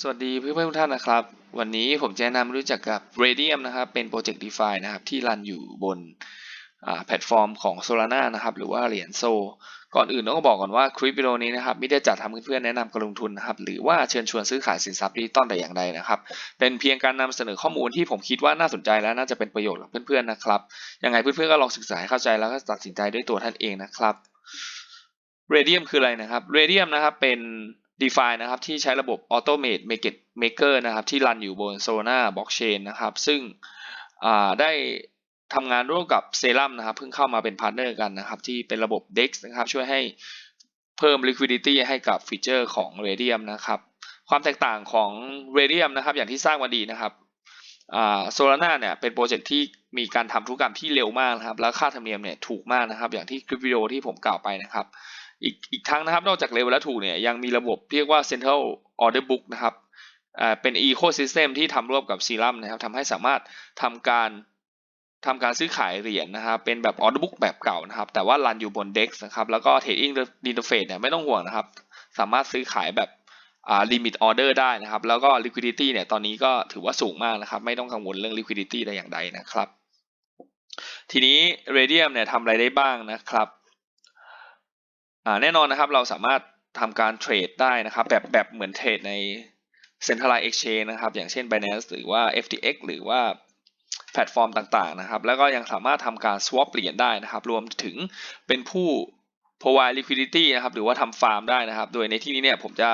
สวัสดีเพื่อนๆทุกท่านนะครับ วันนี้ผมจะแนะนำรู้จักกับ Radium นะครับ เป็นโปรเจกต์ DeFi นะครับ ที่รันอยู่บนแพลตฟอร์มของ Solana นะครับ หรือว่าเหรียญโซ ก่อนอื่นต้องบอกก่อนว่าคลิปวิดีโอนี้นะครับไม่ได้จัดทำเพื่อนๆแนะนำการลงทุนนะครับ หรือว่าเชิญชวนซื้อขายสินทรัพย์ดิจิตอลแต่อย่างใดนะครับ เป็นเพียงการนำเสนอข้อมูลที่ผมคิดว่าน่าสนใจและน่าจะเป็นประโยชน์กับเพื่อนๆนะครับ ยังไงเพื่อนๆก็ลองศึกษาให้เข้าใจแล้วก็ตัดสินใจด้วยตัวท่านเองนะครับ Radium คืออะไรนะครับ Radium นะครับเป็น DeFi นะครับที่ใช้ระบบ Automate Market Maker นะครับที่รันอยู่บน Solana Blockchain นะครับซึ่งได้ทำงานร่วมกับ Serum นะครับเพิ่งเข้ามาเป็นพาร์ทเนอร์กันนะครับที่เป็นระบบ DEX นะครับช่วยให้เพิ่ม liquidity ให้กับฟีเจอร์ของ Radium นะครับความแตกต่างของ Radium นะครับอย่างที่ทราบมาดีนะครับอ่า Solana เนี่ยเป็นโปรเจกต์ที่มีการทำธุรกรรมที่เร็วมากนะครับ แล้วค่าธรรมเนียมเนี่ยถูกมากนะครับ อย่างที่คลิปวิดีโอที่ผมกล่าวไปนะครับ อีกอีกทั้งนะครับ นอกจากเร็วลและถูกเนี่ยยังมีระบบเรียกว่า Central Order Book นะครับเป็น Ecosystem ที่ทำร่วมกับ Serum นะครับทำให้สามารถทำการทำการซื้อขายเหรียญนะครับ เป็นแบบ Order Book แบบเก่านะครับ แต่ว่ารันอยู่บน DEX นะครับ แล้วก็ Trading Interface เนี่ยไม่ต้องห่วงนะครับ สามารถซื้อขายแบบอ่า Limit Order ได้นะครับ แล้วก็ Liquidity เนี่ย ตอนนี้ก็ถือว่าสูงมากนะครับ ไม่ต้องกังวลเรื่อง Liquidity แต่อย่างใดนะครับ ทีนี้ Radium เนี่ยทำอะไรได้บ้างนะครับ แน่นอนนะครับเราสามารถทำการเทรดได้นะครับแบบแบบเหมือนเทรดใน Centralized Exchange นะครับ อย่างเช่น Binance หรือว่า FTX หรือว่าแพลตฟอร์มต่างๆนะครับ แล้วก็ยังสามารถทำการ swap เหรียญได้นะครับ รวมถึงเป็นผู้ provide liquidity นะครับ หรือว่าทำฟาร์มได้นะครับ โดยในที่นี้เนี่ยผมจะ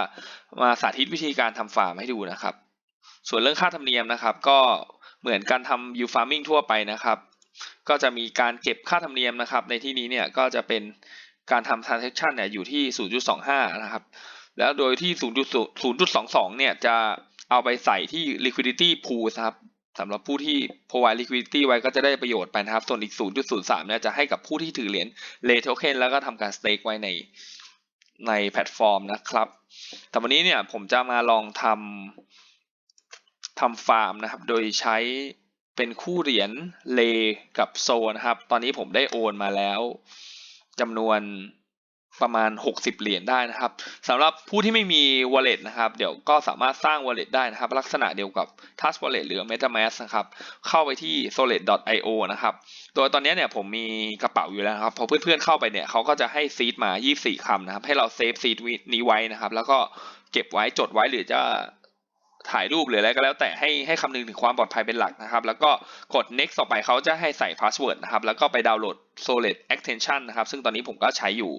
มาสาธิตวิธีการทำฟาร์มให้ดูนะครับ ส่วนเรื่องค่าธรรมเนียมนะครับ ก็เหมือนการทำ yield farming ทั่วไปนะครับ ก็จะมีการเก็บค่าธรรมเนียมนะครับ ในที่นี้เนี่ยก็จะเป็น การทำ transaction เนี่ยอยู่ที่ 0.25 นะครับ แล้วโดยที่ 0.22 เนี่ยจะเอาไปใส่ที่ liquidity pool นะครับสำหรับผู้ที่ provide liquidity ไว้ก็จะได้ประโยชน์ไปนะครับ ส่วนอีก 0.03 เนี่ยจะให้กับผู้ที่ถือเหรียญ lay token แล้วก็ทำการ stake ไว้ในในแพลตฟอร์มนะครับ แต่วันนี้เนี่ยผมจะมาลองทำทำฟาร์มนะครับ โดยใช้เป็นคู่เหรียญเลกับโซนะครับ ตอนนี้ผมได้โอนมาแล้ว จำนวนประมาณ 60 เหรียญได้นะครับสำหรับผู้ที่ไม่มี wallet นะครับ เดี๋ยวก็สามารถสร้าง wallet ได้นะครับ ลักษณะเดียวกับ Trust Wallet หรือ MetaMask นะครับ เข้าไปที่ solid.io นะครับ โดยตอนนี้เนี่ยผมมีกระเป๋าอยู่แล้วครับ พอเพื่อนๆเข้าไปเนี่ยเขาก็จะให้ซีดมา 24 คำนะครับ ให้เราเซฟซีดนี้ไว้นะครับ แล้วก็เก็บไว้จดไว้หรือจะ ถ่ายรูปหรืออะไรก็แล้วแต่ให้ให้คำนึงถึงความปลอดภัยเป็นหลักนะครับ แล้วก็กด next ต่อไปเขาจะให้ใส่ password นะครับ แล้วก็ไปดาวน์โหลด solid extension นะครับ ซึ่งตอนนี้ผมก็ใช้อยู่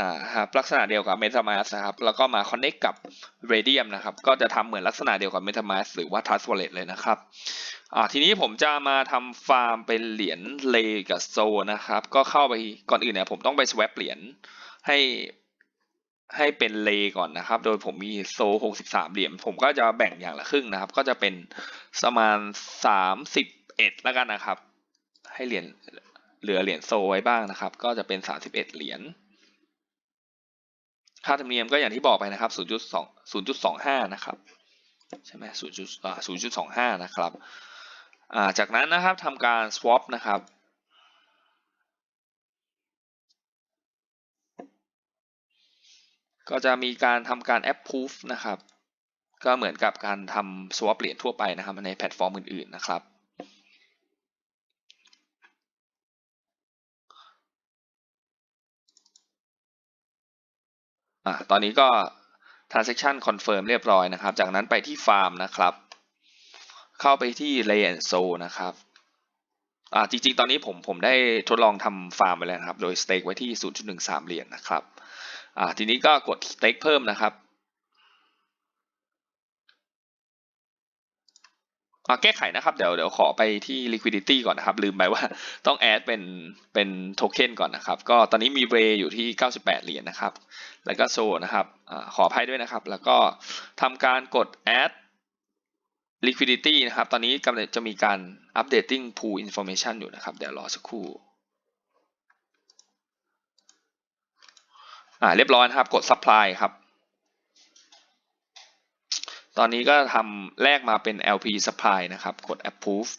อ่าครับลักษณะเดียวกับ MetaMask นะครับ แล้วก็มา connect กับ Radium นะครับ ก็จะทำเหมือนลักษณะเดียวกับ MetaMask หรือว่า Trust Wallet เลยนะครับอ่าทีนี้ผมจะมาทำฟาร์มเป็นเหรียญเลกับโซนะครับ ก็เข้าไปก่อนอื่นเนี่ยผมต้องไป swap เหรียญให้ ให้เป็นเลก่อนนะครับ โดยผมมีโซ 63 เหรียญผมก็จะแบ่งอย่างละครึ่งนะครับ ก็จะเป็นประมาณ 31 แล้วกันนะครับ ให้เหรียญเหลือเหรียญโซไว้บ้างนะครับ ก็จะเป็น 31 เหรียญ ค่าธรรมเนียมก็อย่างที่บอกไปนะครับ 0.2 0.25 นะครับ ใช่ไหม0.0.25 นะครับ จากนั้นนะครับทำการ swap นะครับ ก็จะมีการทำการ approve นะครับ ก็เหมือนกับการทำ swap เหรียญทั่วไปนะครับในแพลตฟอร์มอื่นๆนะครับ อ่าตอนนี้ก็ transaction confirm เรียบร้อยนะครับ จากนั้นไปที่ farm นะครับ เข้าไปที่ lay and so นะครับอ่าจริงๆ ตอนนี้ผมผมได้ทดลองทำฟาร์มไปแล้วนะครับ โดย stake ไว้ที่ 0.13 เหรียญนะครับ อ่าทีนี้ก็กด stake เพิ่มนะครับอาแก้ไขนะครับเดี๋ยวเดี๋ยวขอไปที่ liquidity ก่อนนะครับ ลืมไปว่าต้อง add เป็นเป็นโทเค็นก่อนนะครับ ก็ตอนนี้มี ray อยู่ที่ 98 เหรียญนะครับ แล้วก็โซนะครับอ่าขออภัยด้วยนะครับ แล้วก็ทำการกด add liquidity นะครับ ตอนนี้กำลังจะมีการ updating pool information อยู่นะครับ เดี๋ยวรอสักครู่ อ่าเรียบร้อยนะครับกด supply ครับ ตอนนี้ก็ทำแลกมาเป็น LP supply นะครับกด approve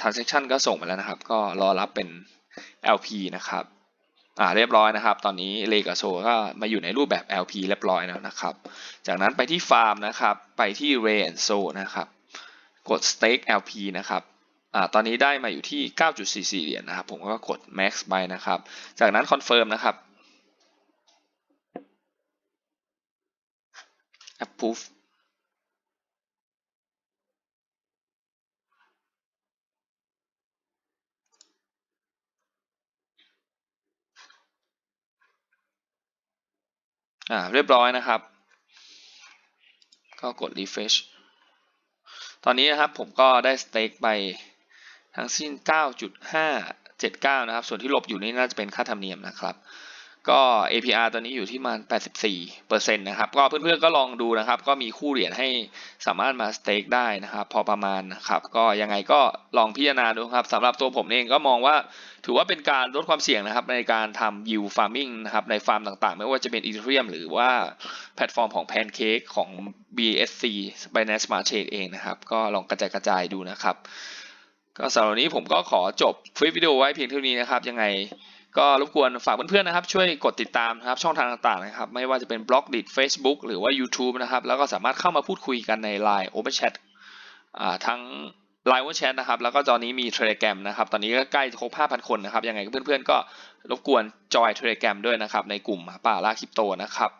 transaction ก็ส่งมาแล้วนะครับ ก็รอรับเป็น LP นะครับอ่าเรียบร้อยนะครับ ตอนนี้เลกับโซก็มาอยู่ในรูปแบบ LP เรียบร้อยแล้วนะครับ จากนั้นไปที่ฟาร์มนะครับ ไปที่ Ray and So นะครับ กด Stake LP นะครับ อ่าตอนนี้ได้มาอยู่ที่ 9.44 เหรียญนะครับ ผมก็กด Max ไปนะครับ จากนั้น Confirm นะครับ Approve อ่าเรียบร้อยนะครับ ก็กด refresh ตอนนี้นะครับผมก็ได้สเต็กไป ทั้งสิ้น 9.579 นะครับ ส่วนที่ลบอยู่นี่น่าจะเป็นค่าธรรมเนียมนะครับ ก็ APR ตัวนี้อยู่ที่มัน 84%นะครับ ก็เพื่อนๆก็ลองดูนะครับ ก็มีคู่เหรียญให้สามารถมาสเต็กได้นะครับ พอประมาณนะครับ ก็ยังไงก็ลองพิจารณาดูครับสำหรับตัวผมเองก็มองว่าถือว่าเป็นการลดความเสี่ยงนะครับในการทำ yield farming นะครับในฟาร์มต่างๆ ไม่ว่าจะเป็น Ethereum หรือว่าแพลตฟอร์มของ Pancake ของ BSC Binance Smart Chain เองนะครับ ก็ลองกระจายกระจายดูนะครับ ก็สำหรับวันนี้ผมก็ขอจบคลิปวิดีโอไว้เพียงเท่านี้นะครับ ยังไงก็รบกวนฝากเพื่อนๆนะครับ ช่วยกดติดตามนะครับช่องทางต่างๆนะครับ ไม่ว่าจะเป็นบล็อกดิ Facebook หรือว่า YouTube นะครับ แล้วก็สามารถเข้ามาพูดคุยกันใน Line Open Chat อ่าทั้ง Line Open Chat นะครับ แล้วก็ตอนนี้มี Telegram นะครับ ตอนนี้ก็ใกล้จะครบ 5,000 คนนะครับ ยังไงเพื่อนๆก็รบกวนจอย Telegram ด้วยนะครับ ในกลุ่มป่าล่าคริปโตนะครับ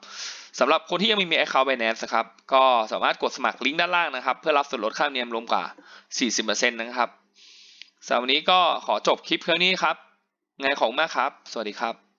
สำหรับคนที่ยังไม่มี Account Binance นะครับ ก็สามารถกดสมัครลิงก์ด้านล่างนะครับ เพื่อรับส่วนลดค่าธรรมเนียมรวมกว่า 40%นะครับ สำหรับวันนี้ก็ขอจบคลิปเพียงนี้ครับไงของมากครับ สวัสดีครับ